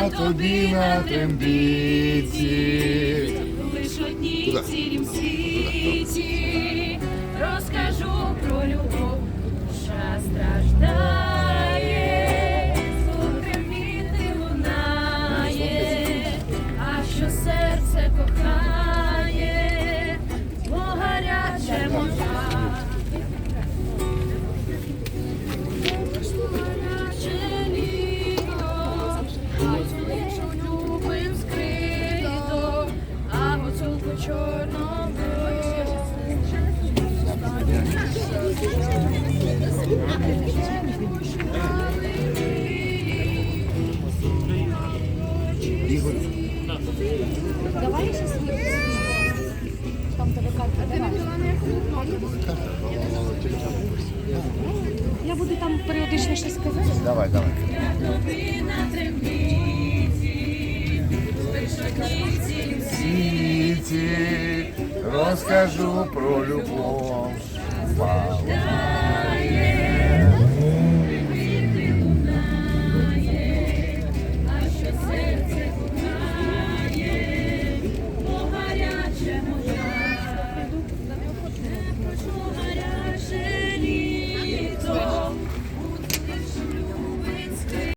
я тобі на трембіті. Лиш одній цілім світі. Розкажу про любов, душа страждає, трембіти лунає, а що серце кохає, бо гаряче моя. Я буду там періодично щось казати. давай, давай. Світі розкажу про любов.